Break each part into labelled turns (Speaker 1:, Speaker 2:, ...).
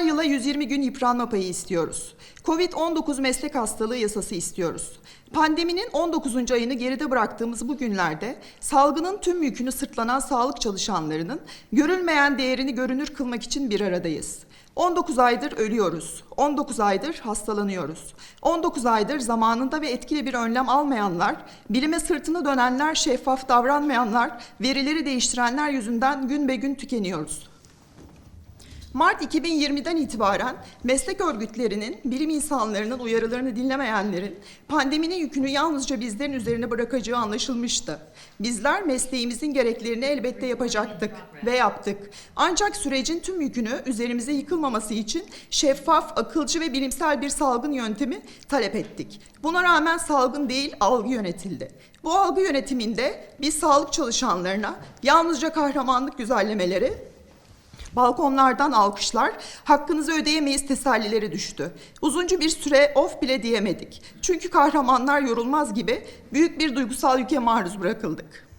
Speaker 1: Her yıla 120 gün yıpranma payı istiyoruz. Covid-19 meslek hastalığı yasası istiyoruz. Pandeminin 19. ayını geride bıraktığımız bu günlerde salgının tüm yükünü sırtlanan sağlık çalışanlarının görülmeyen değerini görünür kılmak için bir aradayız. 19 aydır ölüyoruz. 19 aydır hastalanıyoruz. 19 aydır zamanında ve etkili bir önlem almayanlar, bilime sırtını dönenler, şeffaf davranmayanlar, verileri değiştirenler yüzünden gün be gün tükeniyoruz. Mart 2020'den itibaren meslek örgütlerinin, bilim insanlarının uyarılarını dinlemeyenlerin pandeminin yükünü yalnızca bizlerin üzerine bırakacağı anlaşılmıştı. Bizler mesleğimizin gereklerini elbette yapacaktık ve yaptık. Ancak sürecin tüm yükünü üzerimize yıkılmaması için şeffaf, akılcı ve bilimsel bir salgın yöntemi talep ettik. Buna rağmen salgın değil, algı yönetildi. Bu algı yönetiminde biz sağlık çalışanlarına yalnızca kahramanlık güzellemeleri, Balkonlardan alkışlar, hakkınızı ödeyemeyiz tesellileri düştü. Uzunca bir süre of bile diyemedik. Çünkü kahramanlar yorulmaz gibi büyük bir duygusal yüke maruz bırakıldık.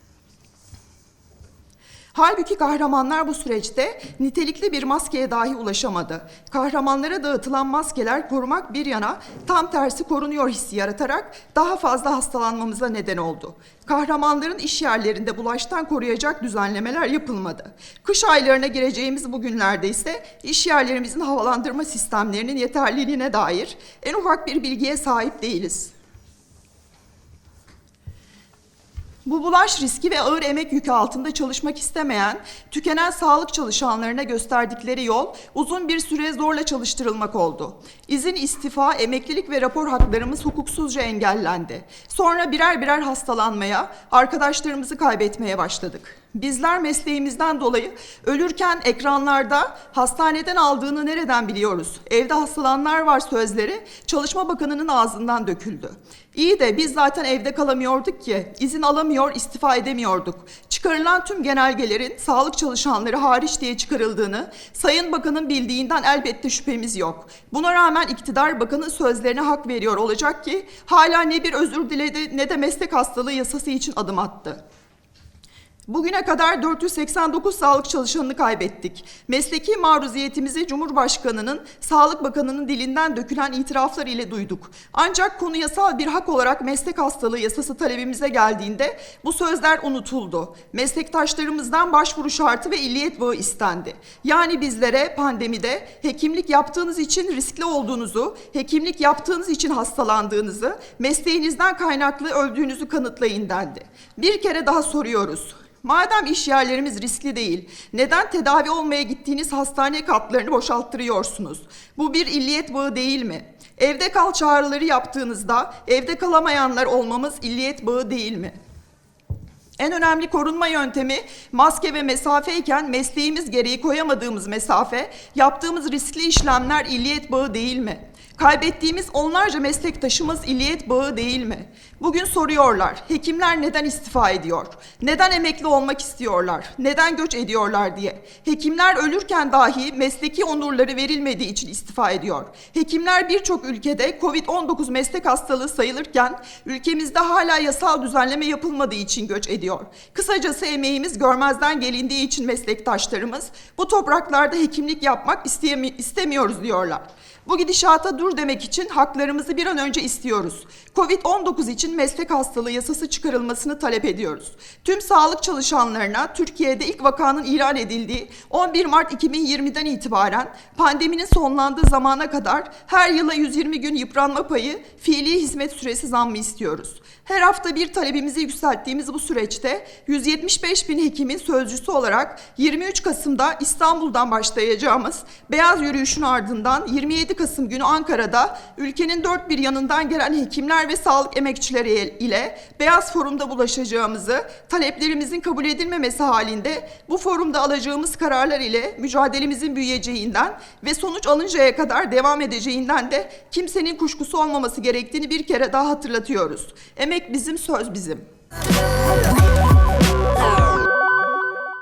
Speaker 1: Halbuki kahramanlar bu süreçte nitelikli bir maskeye dahi ulaşamadı. Kahramanlara dağıtılan maskeler korumak bir yana tam tersi korunuyor hissi yaratarak daha fazla hastalanmamıza neden oldu. Kahramanların iş yerlerinde bulaştan koruyacak düzenlemeler yapılmadı. Kış aylarına gireceğimiz bu günlerde ise iş yerlerimizin havalandırma sistemlerinin yeterliliğine dair en ufak bir bilgiye sahip değiliz. Bu bulaş riski ve ağır emek yükü altında çalışmak istemeyen, tükenen sağlık çalışanlarına gösterdikleri yol uzun bir süre zorla çalıştırılmak oldu. İzin, istifa, emeklilik ve rapor haklarımız hukuksuzca engellendi. Sonra birer birer hastalanmaya, arkadaşlarımızı kaybetmeye başladık. Bizler mesleğimizden dolayı ölürken ekranlarda hastaneden aldığını nereden biliyoruz? Evde hastalananlar var sözleri Çalışma Bakanı'nın ağzından döküldü. İyi de biz zaten evde kalamıyorduk ki, izin alamıyor, istifa edemiyorduk. Çıkarılan tüm genelgelerin sağlık çalışanları hariç diye çıkarıldığını Sayın Bakan'ın bildiğinden elbette şüphemiz yok. Buna rağmen iktidar bakanın sözlerine hak veriyor olacak ki hala ne bir özür diledi ne de meslek hastalığı yasası için adım attı. Bugüne kadar 489 sağlık çalışanını kaybettik. Mesleki maruziyetimizi Cumhurbaşkanı'nın, Sağlık Bakanı'nın dilinden dökülen itiraflar ile duyduk. Ancak konu yasal bir hak olarak meslek hastalığı yasası talebimize geldiğinde bu sözler unutuldu. Meslektaşlarımızdan başvuru şartı ve illiyet bağı istendi. Yani bizlere pandemide hekimlik yaptığınız için riskli olduğunuzu, hekimlik yaptığınız için hastalandığınızı, mesleğinizden kaynaklı öldüğünüzü kanıtlayın dendi. Bir kere daha soruyoruz. Madem iş yerlerimiz riskli değil, neden tedavi olmaya gittiğiniz hastane katlarını boşalttırıyorsunuz? Bu bir illiyet bağı değil mi? Evde kal çağrıları yaptığınızda evde kalamayanlar olmamız illiyet bağı değil mi? En önemli korunma yöntemi maske ve mesafeyken mesleğimiz gereği koyamadığımız mesafe, yaptığımız riskli işlemler illiyet bağı değil mi? Kaybettiğimiz onlarca meslektaşımız illiyet bağı değil mi? Bugün soruyorlar, hekimler neden istifa ediyor? Neden emekli olmak istiyorlar? Neden göç ediyorlar diye. Hekimler ölürken dahi mesleki onurları verilmediği için istifa ediyor. Hekimler birçok ülkede Covid-19 meslek hastalığı sayılırken ülkemizde hala yasal düzenleme yapılmadığı için göç ediyor. Kısacası emeğimiz görmezden gelindiği için meslektaşlarımız bu topraklarda hekimlik yapmak istemiyoruz diyorlar. Bu gidişata dur demek için haklarımızı bir an önce istiyoruz. Covid-19 için meslek hastalığı yasası çıkarılmasını talep ediyoruz. Tüm sağlık çalışanlarına Türkiye'de ilk vakanın ilan edildiği 11 Mart 2020'den itibaren pandeminin sonlandığı zamana kadar her yıla 120 gün yıpranma payı, fiili hizmet süresi zammı istiyoruz. Her hafta bir talebimizi yükselttiğimiz bu süreçte 175 bin hekimin sözcüsü olarak 23 Kasım'da İstanbul'dan başlayacağımız Beyaz Yürüyüş'ün ardından 27 Kasım günü Ankara'da ülkenin dört bir yanından gelen hekimler ve sağlık emekçileri ile Beyaz Forum'da bulaşacağımızı, taleplerimizin kabul edilmemesi halinde bu forumda alacağımız kararlar ile mücadelemizin büyüyeceğinden ve sonuç alıncaya kadar devam edeceğinden de kimsenin kuşkusu olmaması gerektiğini bir kere daha hatırlatıyoruz. Emek bizim, söz bizim.